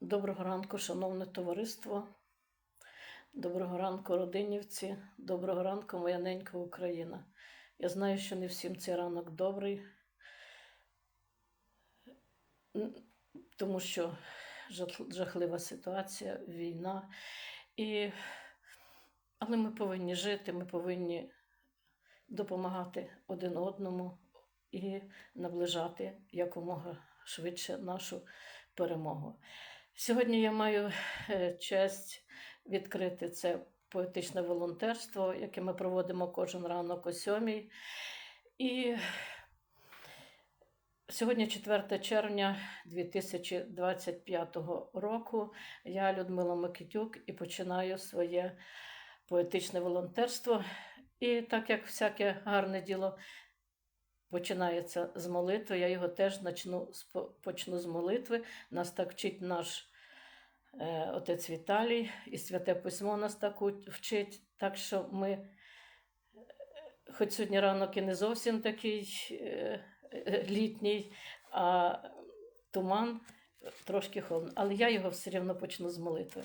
Доброго ранку, шановне товариство. Доброго ранку, родинівці. Доброго ранку, моя ненька Україна. Я знаю, що не всім цей ранок добрий, тому що жахлива ситуація, війна. І... Але ми повинні жити, ми повинні допомагати один одному і наближати якомога швидше нашу перемогу. Сьогодні я маю е, честь відкрити це поетичне волонтерство, яке ми проводимо кожен ранок о сьомій. І сьогодні 4 червня 2025 року. Я Людмила Микитюк і починаю своє поетичне волонтерство. І так як всяке гарне діло починається з молитви, я його теж начну, почну з молитви. Нас так вчить наш е, отець Віталій, і святе письмо нас так вчить. Так що ми, е, хоч сьогодні ранок і не зовсім такий е, літній, а туман трошки холодно, але я його все рівно почну з молитви.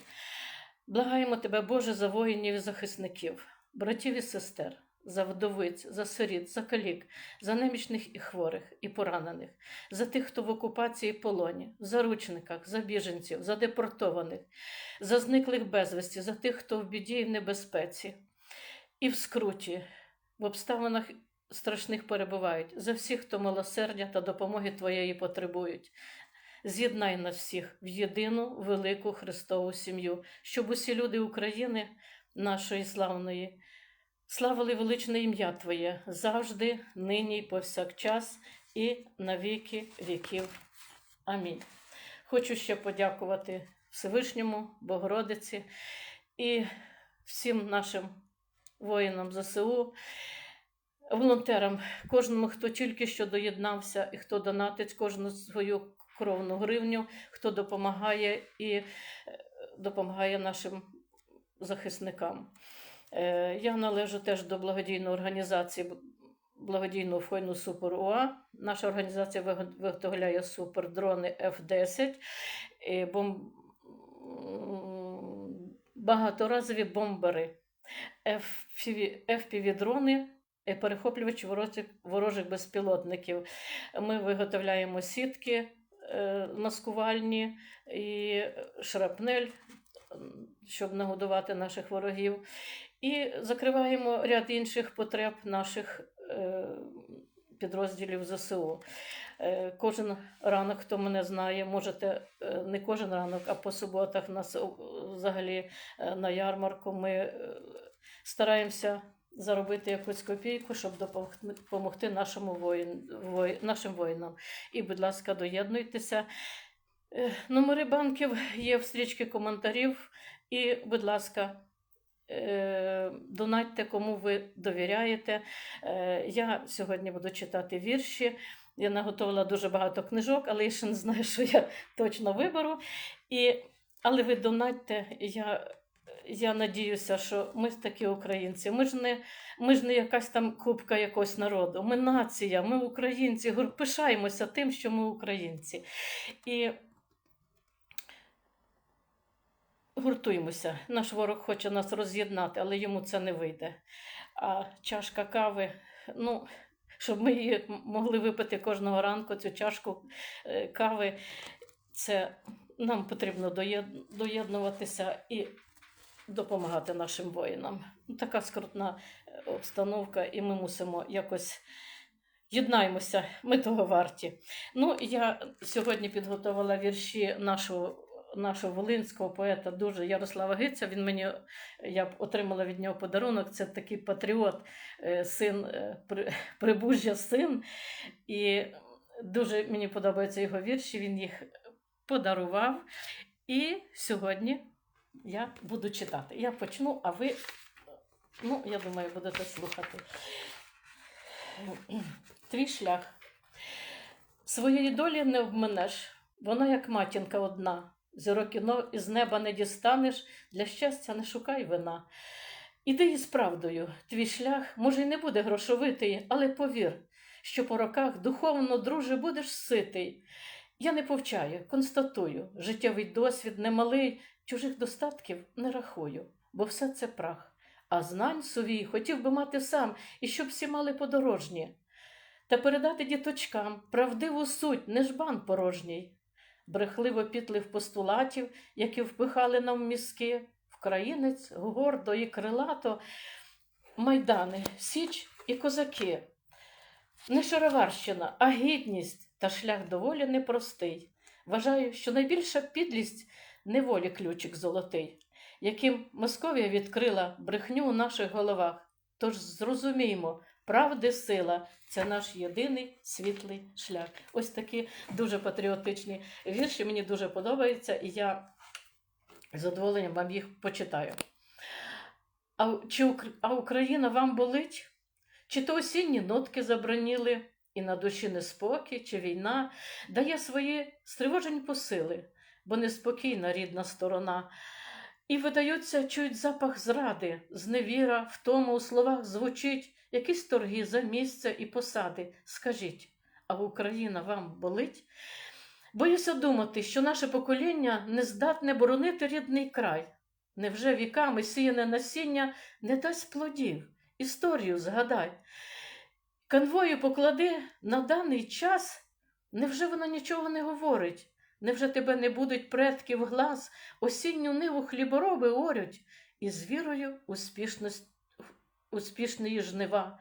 Благаємо тебе, Боже, за воїнів і захисників, братів і сестер, за вдовиць, за сиріт, за калік, за немічних і хворих, і поранених, за тих, хто в окупації полоні, в заручниках, за біженців, за депортованих, за зниклих безвісті, за тих, хто в біді і в небезпеці, і в скруті, в обставинах страшних перебувають, за всіх, хто милосердя та допомоги Твоєї потребують. З'єднай нас всіх в єдину велику Христову сім'ю, щоб усі люди України, нашої славної, славили величне ім'я Твоє завжди, нині повсякчас і на віки віків. Амінь. Хочу ще подякувати Всевишньому, Богородиці і всім нашим воїнам ЗСУ, волонтерам, кожному, хто тільки що доєднався і хто донатить кожну свою кровну гривню, хто допомагає і е, допомагає нашим захисникам. Е, Я належу теж до благодійної організації благодійного фонду Супер УА. Наша організація виго- виготовляє супердрони F-10, бом... багаторазові бомбери, FPV, Перехоплювачі ворожих, ворожих безпілотників. Ми виготовляємо сітки е, маскувальні і шрапнель, щоб нагодувати наших ворогів. І закриваємо ряд інших потреб наших е, підрозділів ЗСУ. Е, Кожен ранок, хто мене знає, можете е, не кожен ранок, а по суботах нас взагалі на ярмарку ми стараємося заробити якусь копійку, щоб допомогти, нашому воїн, вої- нашим воїнам. І, будь ласка, доєднуйтеся. Номери банків є в стрічці коментарів. І, будь ласка, донатьте, кому ви довіряєте. Е, Я сьогодні буду читати вірші. Я наготовила дуже багато книжок, але я ще не знаю, що я точно виберу. І, але ви донатьте. Я, я надіюся, що ми такі українці. Ми ж не, ми ж не якась там кубка якогось народу. Ми нація, ми українці. Пишаємося тим, що ми українці. І гуртуємося. Наш ворог хоче нас роз'єднати, але йому це не вийде. А чашка кави, ну, щоб ми її могли випити кожного ранку, цю чашку е, кави, це нам потрібно доєднуватися і допомагати нашим воїнам. Ну, Така скрутна е, обстановка, і ми мусимо якось. Єднаємося, ми того варті. Ну, я сьогодні підготувала вірші нашого, нашого волинського поета дуже Ярослава Гиця. Він мені, я отримала від нього подарунок. Це такий патріот, е, син е, Прибужжя син. І дуже мені подобаються його вірші. Він їх подарував. І сьогодні я буду читати. Я почну, а ви, ну, я думаю, будете слухати. Твій шлях. Своєї долі не обминеш, вона як матінка одна. Зірок іно із неба не дістанеш, для щастя не шукай вина. Іди із правдою, твій шлях, може, й не буде грошовитий, але повір, що по роках духовно, друже, будеш ситий. Я не повчаю, констатую, життєвий досвід немалий, чужих достатків не рахую, бо все це прах. А знань сувій хотів би мати сам, і щоб всі мали подорожні, та передати діточкам правдиву суть, не жбан порожній, брехливо підлив постулатів, які впихали нам мізки, вкраїнець гордо і крилато, майдани, січ і козаки. Не шароварщина, а гідність та шлях доволі непростий. Вважаю, що найбільша підлість неволі ключик золотий, яким Московія відкрила брехню у наших головах. Тож зрозуміймо, правди сила це наш єдиний світлий шлях. Ось такі дуже патріотичні вірші. Мені дуже подобаються, і я з задоволенням вам їх почитаю. А, чи, а Україна вам болить? Чи то осінні нотки забраніли, і на душі неспокій, чи війна дає свої стривожені посили, бо неспокійна рідна сторона. І видаються, чують запах зради, зневіра, втома у словах звучить, якісь торги за місця і посади. Скажіть, а Україна вам болить? Боюся думати, що наше покоління не здатне боронити рідний край. Невже віками сіяне насіння не дасть плодів? Історію згадай. Конвою поклади на даний час, невже вона нічого не говорить? Невже тебе не будуть предків глас, осінню ниву хлібороби орють, і з вірою успішної жнива.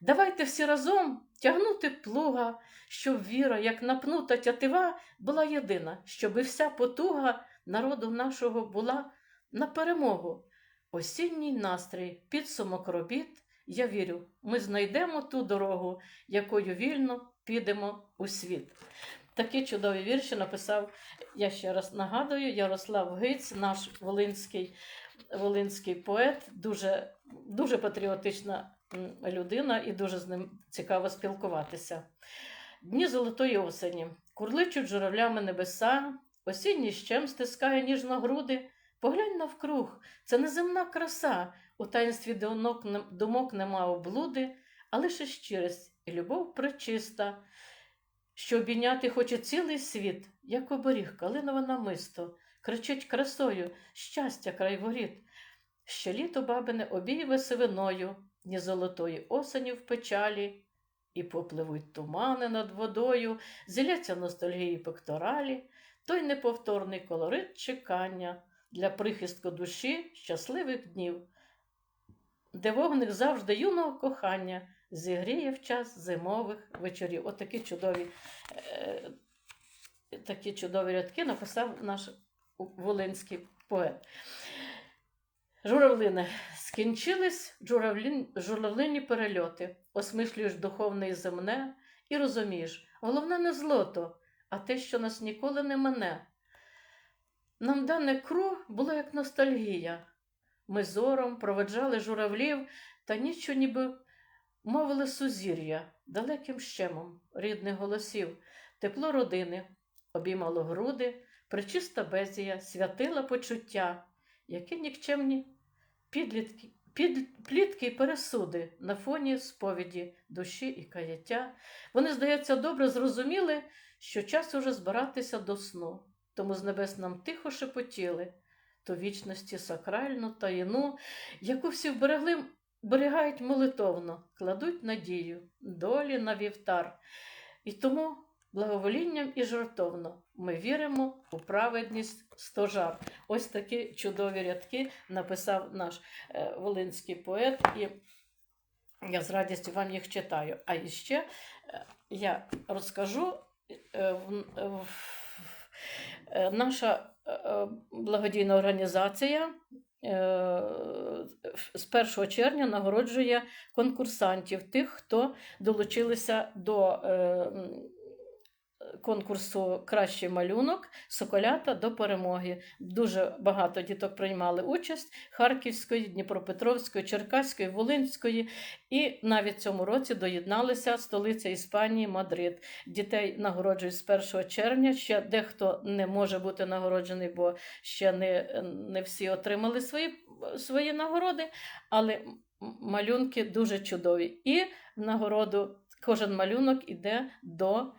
Давайте всі разом тягнути плуга, щоб віра, як напнута тятива, була єдина, щоби вся потуга народу нашого була на перемогу. Осінній настрій, підсумок робіт, я вірю, ми знайдемо ту дорогу, якою вільно підемо у світ. Такі чудові вірші написав, я ще раз нагадую, Ярослав Гиць, наш волинський, волинський поет, дуже, дуже патріотична людина і дуже з ним цікаво спілкуватися. Дні золотої осені, курличуть журавлями небеса, осінній щем стискає ніжно груди. Поглянь навкруг, це неземна краса, у таїнстві думок, нема облуди, а лише щирість і любов пречиста, що обійняти хоче цілий світ, як оберіг калинове намисто, кричить красою, щастя край воріт. Ще літо бабине обійве сивиною, ні золотої осені в печалі, і попливуть тумани над водою, зіляться ностальгії пекторалі, той неповторний колорит чекання для прихистку душі щасливих днів, де вогник завжди юного кохання зігріє в час зимових вечорів. Отакі чудові, е, такі чудові рядки написав наш волинський поет. Журавлине, скінчились журавлін, журавлині перельоти, осмислюєш духовне і земне, і розумієш, головне не злото, а те, що нас ніколи не мене. Нам дане кру було як ностальгія. Ми зором проведжали журавлів та нічо ніби мовили сузір'я далеким щемом рідних голосів, тепло родини, обіймало груди, причиста безія, святила почуття, які нікчемні підлітки, під, плітки й пересуди на фоні сповіді душі і каяття. Вони, здається, добре зрозуміли, що час уже збиратися до сну, тому з небес нам тихо шепотіли то вічності сакральну таїну, яку всі вберегли, берегають молитовно, кладуть надію, долі на вівтар. І тому благоволінням і жартовно ми віримо у праведність стожар. Ось такі чудові рядки написав наш е, волинський поет, і я з радістю вам їх читаю. А іще е, я розкажу е, наша благодійна організація з 1 червня нагороджує конкурсантів, тих, хто долучилися до е, конкурсу Кращий малюнок Соколята до перемоги. Дуже багато діток приймали участь Харківської, Дніпропетровської, Черкаської, Волинської, і навіть цьому році доєдналися столиця Іспанії Мадрид. Дітей нагороджують з 1 червня. Ще дехто не може бути нагороджений, бо ще не, не всі отримали свої, свої нагороди, але малюнки дуже чудові. І в нагороду кожен малюнок іде до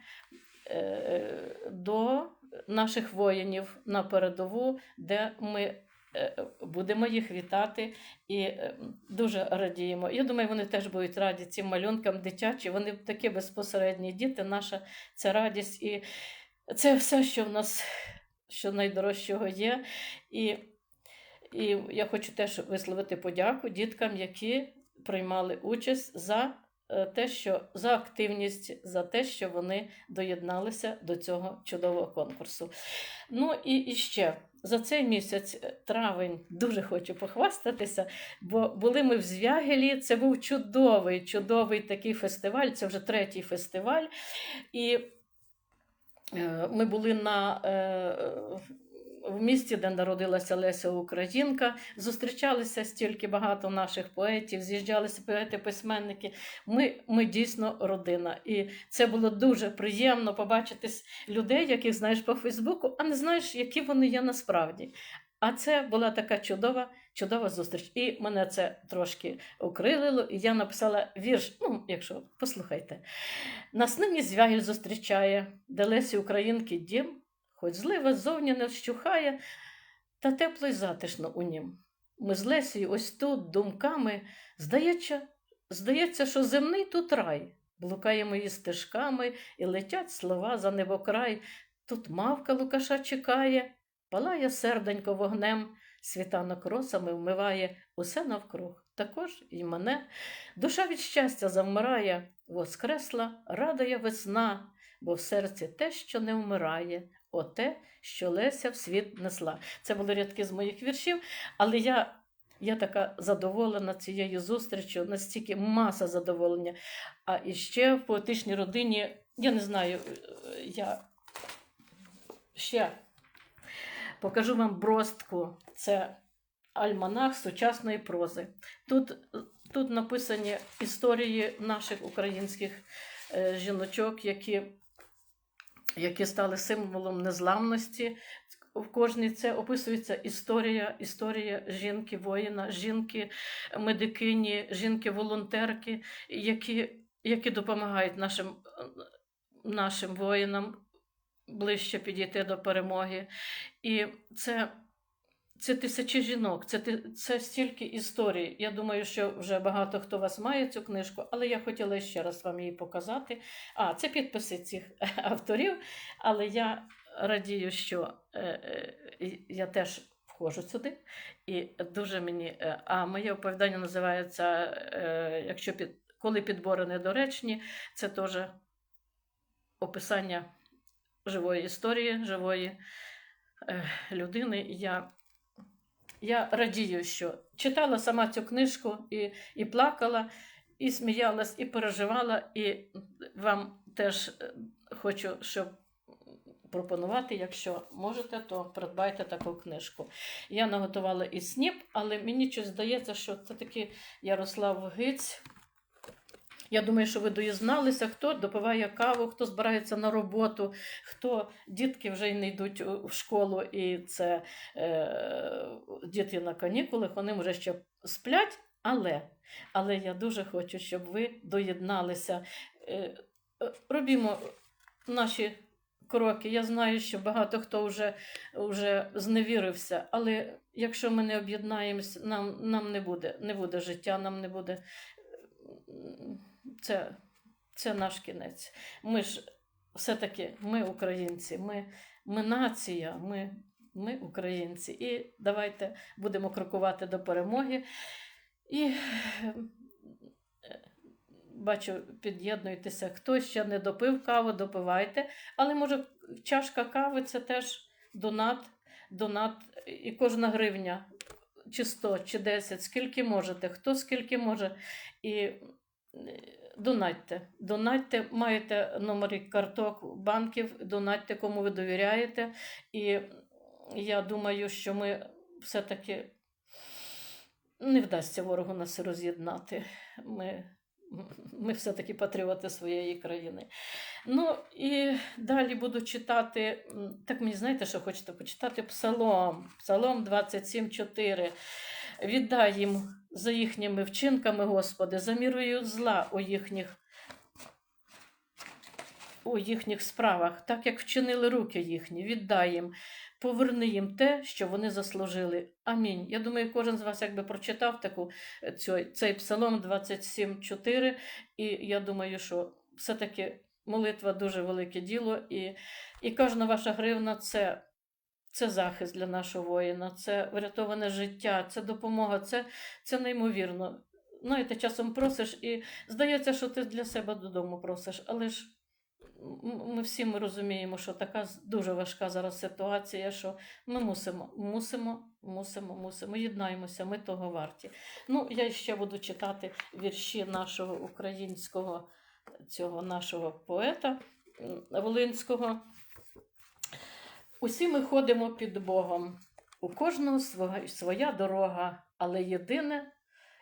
до наших воїнів на передову, де ми е, будемо їх вітати і е, дуже радіємо. Я думаю, вони теж будуть раді цим малюнкам дитячі. Вони такі безпосередні діти, наша це радість. І це все, що в нас що найдорожчого є. І, і я хочу теж висловити подяку діткам, які приймали участь за е, те, що за активність, за те, що вони доєдналися до цього чудового конкурсу. Ну і, і ще за цей місяць, е, травень, дуже хочу похвастатися, бо були ми в Звягелі. Це був чудовий, чудовий такий фестиваль. Це вже третій фестиваль. І е, ми були на. В місті, де народилася Леся Українка, зустрічалися стільки багато наших поетів, з'їжджалися поети-письменники. Ми, ми дійсно родина. І це було дуже приємно побачити людей, яких знаєш по Фейсбуку, а не знаєш, які вони є насправді. А це була така чудова, чудова зустріч. І мене це трошки окрилило, і я написала вірш. Ну, якщо послухайте. Нас нині звягіль зустрічає, де Лесі Українки дім, хоч злива ззовні не вщухає, та тепло й затишно у нім. Ми з Лесією ось тут думками, здається, здається, що земний тут рай. Блукаємо її стежками, і летять слова за небокрай. Тут мавка Лукаша чекає, палає серденько вогнем, світанок росами вмиває усе навкруг, також і мене. Душа від щастя завмирає, воскресла, радує весна, бо в серці те, що не вмирає, оте, що Леся в світ несла. Це були рядки з моїх віршів, але я. Я така задоволена цією зустрічю, настільки маса задоволення. А іще в поетичній родині, я не знаю, е, я ще покажу вам бростку. Це альманах сучасної прози. Тут, тут написані історії наших українських е, жіночок, які, які стали символом незламності. В кожній це описується історія, історія жінки, воїна, жінки, медикині, жінки-волонтерки, які, які допомагають нашим, нашим воїнам ближче підійти до перемоги. І це, це тисячі жінок, це, це стільки історій. Я думаю, що вже багато хто вас має цю книжку, але я хотіла ще раз вам її показати. А, це підписи цих авторів, але я радію, що е, е, я теж входжу сюди. І дуже мені. е, А моє оповідання називається якщо під, Коли підбори недоречні, це теж описання живої історії, живої людини. Я, я радію, що читала сама цю книжку і, і плакала, і сміялась, і переживала, і вам теж е, хочу, щоб пропонувати, якщо можете, то придбайте таку книжку. Я наготувала і сніп, але мені щось здається, що це таки Ярослав Гиць. Я думаю, що ви доєзналися, хто допиває каву, хто збирається на роботу, хто дітки вже не йдуть в школу, і це е, діти на канікулах, вони вже ще сплять. Але, але я дуже хочу, щоб ви доєдналися. Е, робімо наші кроки. Я знаю, що багато хто вже, вже зневірився, але якщо ми не об'єднаємось, нам, нам не буде, не буде життя, нам не буде. Це, це наш кінець. Ми ж все-таки ми українці, ми, ми нація, ми, ми українці. І давайте будемо крокувати до перемоги. І е, бачу, під'єднуйтеся. Хто ще не допив каву, допивайте. Але може чашка кави це теж донат, донат, і кожна гривня, чи 100, чи 10, скільки можете, хто скільки може. І донатьте. Донатьте, маєте номери карток банків, донатьте, кому ви довіряєте. І я думаю, що ми все-таки не вдасться ворогу нас роз'єднати. Ми, ми все-таки патріоти своєї країни. Ну і далі буду читати. Так мені знаєте, що хочете почитати Псалом. Псалом 27,4. Віддай їм за їхніми вчинками, Господи, за мірою зла у їхніх у їхніх справах, так як вчинили руки їхні, віддай їм, поверни їм те, що вони заслужили. Амінь. Я думаю, кожен з вас якби прочитав таку е, цей, цей псалом 27.4, і я думаю, що все-таки молитва дуже велике діло, і, і кожна ваша гривна це. Це захист для нашого воїна, це врятоване життя, це допомога, це, це неймовірно. Знаєте, часом просиш, і здається, що ти для себе додому просиш, але ж ми всі ми розуміємо, що така дуже важка зараз ситуація, що ми мусимо, мусимо, мусимо, мусимо, єднаємося, ми того варті. Ну, я ще буду читати вірші нашого українського, цього нашого поета Волинського. Усі ми ходимо під Богом. У кожного своя дорога, але єдине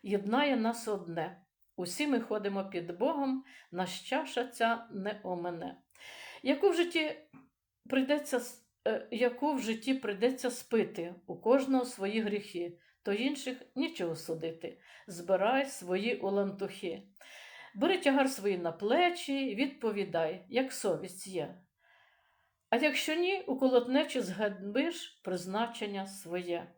єднає нас одне. Усі ми ходимо під Богом, наш чаша ця не омене. Яку в житті прийдеться, е, яку в житті прийдеться спити, у кожного свої гріхи, то інших нічого судити. Збирай свої олантухи. Бери тягар свої на плечі, відповідай, як совість є. А якщо ні, у колотнечі зганьбиш призначення своє.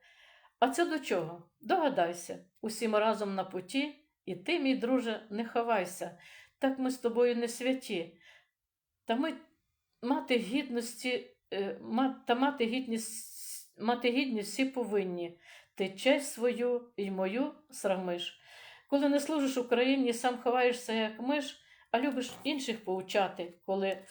А це до чого? Догадайся, усім разом на путі, і ти, мій друже, не ховайся. Так ми з тобою не святі. Та ми мати гідності, е, та мати гідність, мати гідність всі повинні. Ти честь свою і мою срамиш. Коли не служиш Україні, сам ховаєшся, як миш, а любиш інших поучати, коли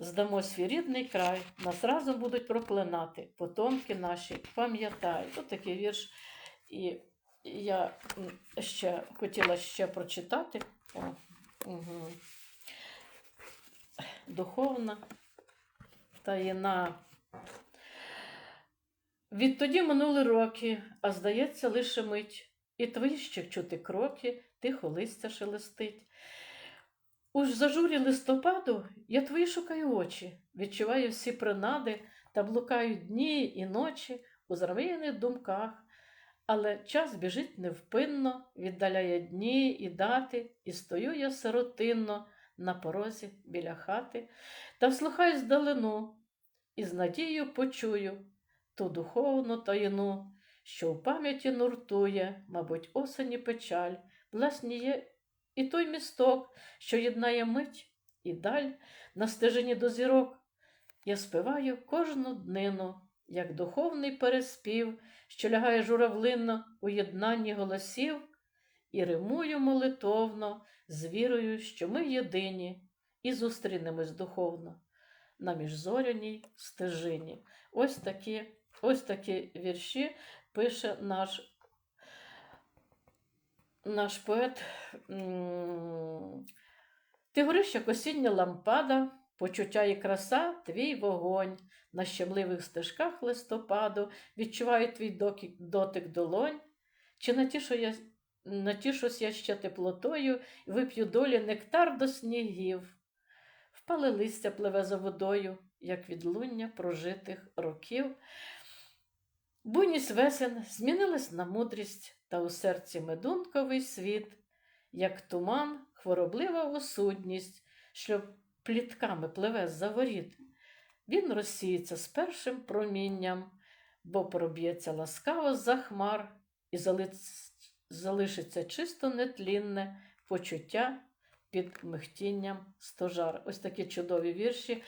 здамо свій рідний край, нас разом будуть проклинати, потомки наші, пам'ятай. Ось такий вірш. І я ще хотіла ще прочитати. О, угу. Духовна таїна. Відтоді минули роки, а здається, лише мить, і твої ще чути кроки, тихо листя шелестить. У ж зажурі листопаду я твої шукаю очі, відчуваю всі принади та блукаю дні і ночі у зарвіяних думках, але час біжить невпинно, віддаляє дні і дати, і стою я сиротинно на порозі біля хати, та вслухаюсь вдалину, і з надією почую ту духовну таїну, що в пам'яті нуртує, мабуть, осені печаль, власні є і той місток, що єднає мить і даль на стежині до зірок. Я співаю кожну днину, як духовний переспів, що лягає журавлинно у єднанні голосів, і римую молитовно, з вірою, що ми єдині, і зустрінемось духовно на міжзоряній стежині. Ось такі, ось такі вірші пише наш наш поет. Ти гориш, як осіння лампада, почуття і краса, твій вогонь. На щемливих стежках листопаду відчуваю твій дотик долонь. Чи натішу я, натішусь я ще теплотою і вип'ю долі нектар до снігів. Впали листя пливе за водою, як відлуння прожитих років. Буйність весен змінилась на мудрість, та у серці медунковий світ, як туман, хвороблива осудність, що плітками пливе з-за воріт. Він розсіється з першим промінням, бо проб'ється ласкаво за хмар і залишиться чисто нетлінне почуття під михтінням стожар. Ось такі чудові вірші.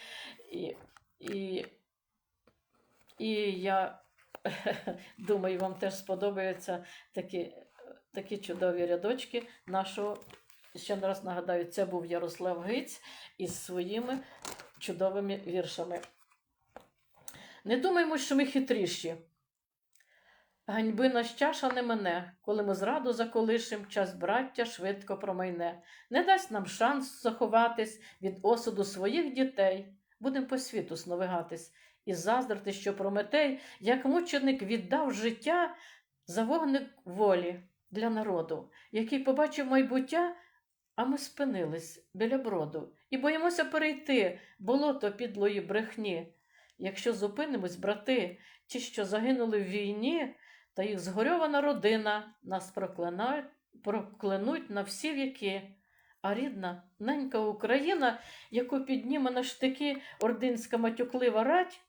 І, і, і я думаю, вам теж сподобаються такі, такі чудові рядочки нашого. Ще раз нагадаю, це був Ярослав Гиць із своїми чудовими віршами. Не думаймо, що ми хитріші. Ганьби наш чаша не мене, коли ми зраду заколишим, час браття швидко промайне. Не дасть нам шанс заховатись від осуду своїх дітей. Будем по світу сновигатись і заздрити, що Прометей, як мученик, віддав життя за вогник волі для народу, який побачив майбуття, а ми спинились біля броду і боїмося перейти болото підлої брехні. Якщо зупинимось, брати, ті, що загинули в війні, та їх згорьована родина, нас проклинають, на всі віки, а рідна ненька Україна, яку підніме на штики ординська матюклива рать,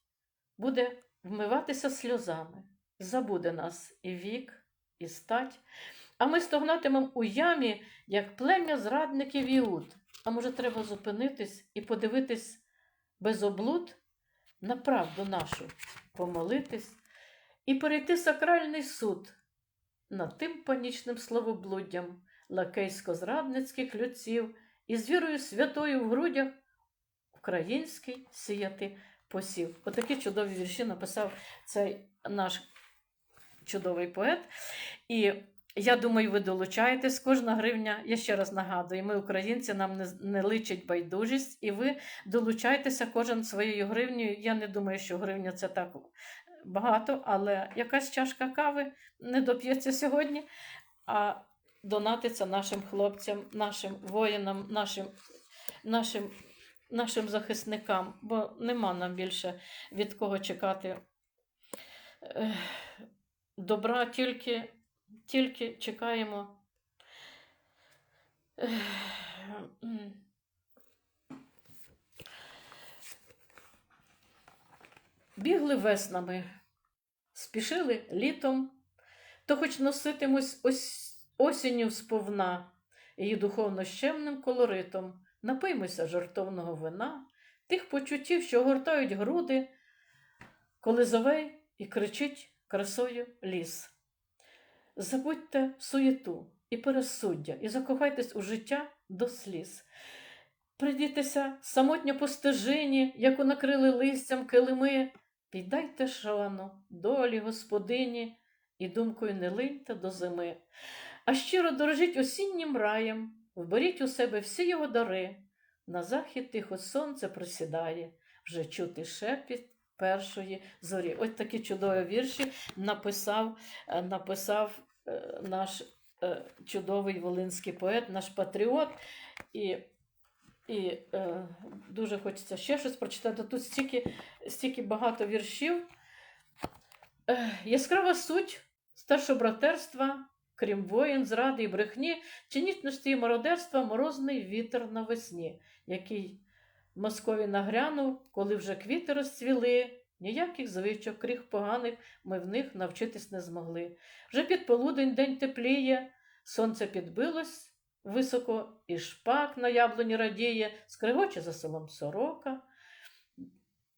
буде вмиватися сльозами, забуде нас і вік, і стать. А ми стогнатимем у ямі, як плем'я зрадників Іуд. А може, треба зупинитись і подивитись без облуд на правду нашу, помолитись і перейти сакральний суд над тим панічним словоблуддям лакейсько-зрадницьких людців і з вірою святою в грудях український сіяти посів. Отакі чудові вірші написав цей наш чудовий поет. І я думаю, ви долучаєтесь. Кожна гривня, я ще раз нагадую, ми, українці, нам не, не личить байдужість, і ви долучайтеся кожен своєю гривнею. Я не думаю, що гривня це так багато, але якась чашка кави не доп'ється сьогодні, а донатиться нашим хлопцям, нашим воїнам, нашим, нашим, нашим захисникам, бо нема нам більше від кого чекати. Добра, тільки, тільки чекаємо. Бігли веснами, спішили літом, то хоч носитимось ось осінню сповна, її духовно щемним колоритом, напиймося жартовного вина, тих почуттів, що гортають груди, коли зове і кричить красою ліс. Забудьте суєту і пересуддя, і закохайтесь у життя до сліз. Придітеся самотньо по стежині, яку накрили листям килими, піддайте шану, долі господині, і думкою не линьте до зими. А щиро дорожіть осіннім раєм, вберіть у себе всі його дари. На захід тихо сонце просідає, вже чути шепіт першої зорі. Ось такі чудові вірші написав, е, написав е, наш е, чудовий волинський поет, наш патріот. І, і дуже хочеться ще щось прочитати. Тут стільки, стільки багато віршів. Яскрава суть старшобратерства, крім воїн, зради і брехні, чинітності і мародерства морозний вітер навесні, який Москові нагрянув, коли вже квіти розцвіли. Ніяких звичок, кріх поганих ми в них навчитись не змогли. Вже під полудень день тепліє, сонце підбилось високо, і шпак на яблуні радіє, скригоче за селом сорока.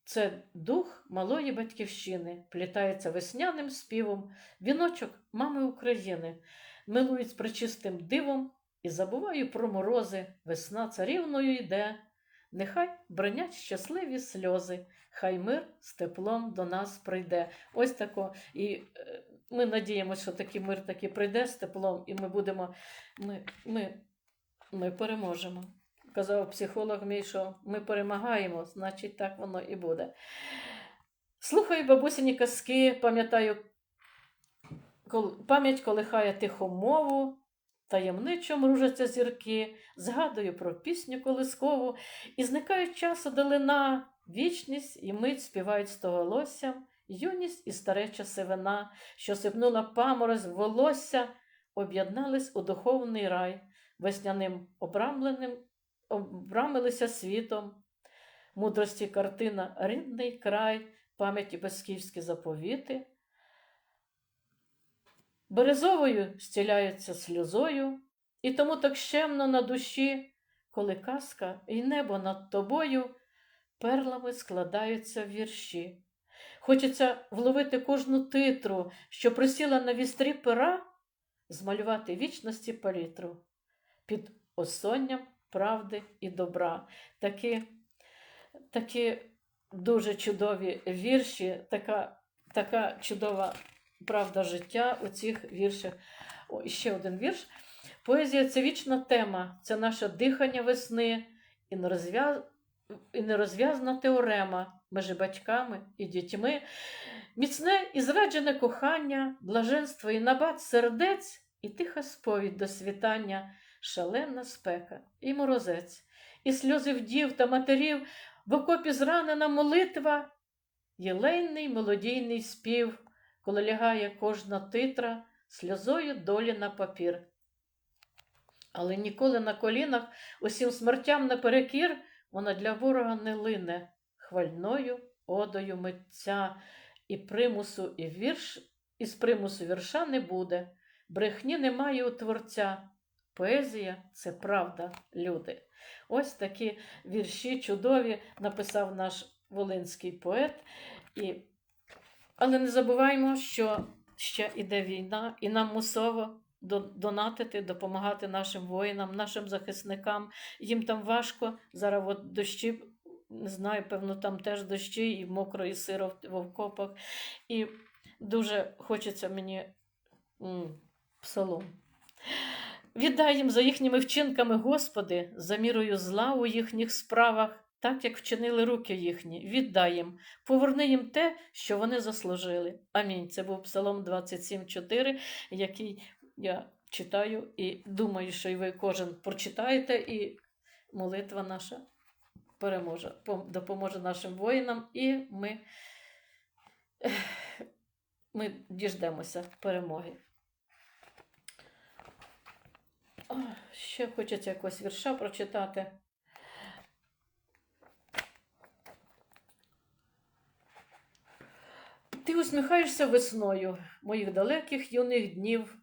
Це дух малої батьківщини, плітається весняним співом, віночок мами України, милують з причистим дивом і забуваю про морози, весна царівною йде. Нехай бронять щасливі сльози, хай мир з теплом до нас прийде. Ось тако. І е, ми надіємося, що такий мир таки прийде з теплом, і ми будемо, ми, ми, ми переможемо. Казав психолог мій, що ми перемагаємо, значить так воно і буде. Слухаю бабусині казки, пам'ятаю, пам'ять колихає тиху мову, таємничо мружаться зірки, згадую про пісню колискову, і зникають часу долина, вічність і мить співають стоголоссям, юність і стареча сивина, що сипнула паморозь волосся, об'єднались у духовний рай, весняним обрамленим, обрамилися світом. Мудрості картина рідний край, пам'яті безківські заповіти. Березовою стіляються сльозою, і тому так щемно на душі, коли казка і небо над тобою перлами складаються в вірші. Хочеться вловити кожну титру, що присіла на вістрі пера, змалювати вічності палітру під осонням правди і добра. Такі, такі дуже чудові вірші, така, така чудова правда життя у цих віршах. О, і ще один вірш. Поезія це вічна тема, це наше дихання весни і нерозв'яз... і нерозв'язна теорема між батьками і дітьми. Міцне і зраджене кохання, блаженство і набат сердець, і тиха сповідь до світання, шалена спека і морозець, і сльози вдів та матерів, в окопі зранена молитва, єлейний мелодійний спів, коли лягає кожна титра сльозою долі на папір. але ніколи на колінах усім смертям наперекір вона для ворога не лине хвальною одою митця, і примусу, і вірш, із примусу вірша не буде. Брехні немає у творця. Поезія це правда, люди. Ось такі вірші чудові написав наш волинський поет. І... Але не забуваємо, що ще іде війна, і нам мусово донатити, допомагати нашим воїнам, нашим захисникам. Їм там важко. Зараз от дощі, не знаю, певно, там теж дощі, і мокро, і сиро в окопах. І дуже хочеться мені псалом. Віддай їм за їхніми вчинками, Господи, за мірою зла у їхніх справах, так як вчинили руки їхні. Віддай їм, поверни їм те, що вони заслужили. Амінь. Це був Псалом 27,4, який я читаю і думаю, що і ви кожен прочитаєте, і молитва наша переможе, пом- допоможе нашим воїнам, і ми, ми діждемося перемоги. Ох, Ще хочеться якогось вірша прочитати. Ти усміхаєшся весною моїх далеких юних днів,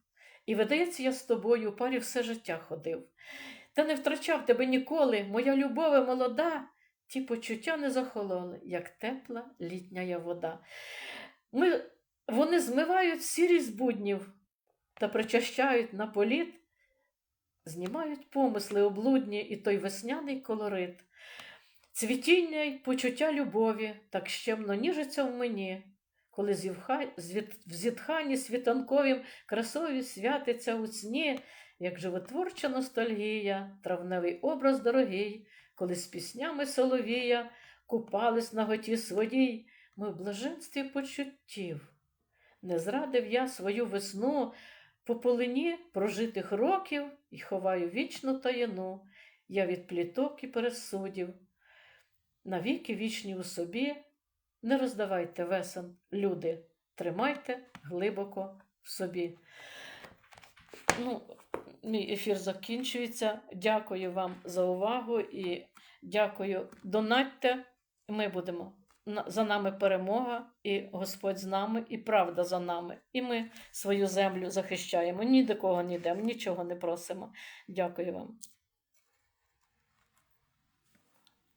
і видається, я з тобою парі все життя ходив. Та не втрачав тебе ніколи, моя любове молода, ті почуття не захололи, як тепла літня вода. Ми, вони змивають сірість буднів та причащають на політ знімають помисли облудні і той весняний колорит. Цвітіння й почуття любові так щемно ніжиться в мені, коли в зітханні світанковім красові святиться у сні, як животворча ностальгія, травневий образ дорогий, коли з піснями соловія купались на готі своїй, ми в блаженстві почуттів. Не зрадив я свою весну, по полині прожитих років і ховаю вічну таїну, я від пліток і пересудів. Навіки вічні у собі, не роздавайте весен, люди, тримайте глибоко в собі. Ну, мій ефір закінчується. Дякую вам за увагу і дякую. Донатьте. Ми будемо за нами перемога, і Господь з нами, і правда за нами. І ми свою землю захищаємо. Ні до кого не йдемо, нічого не просимо. Дякую вам.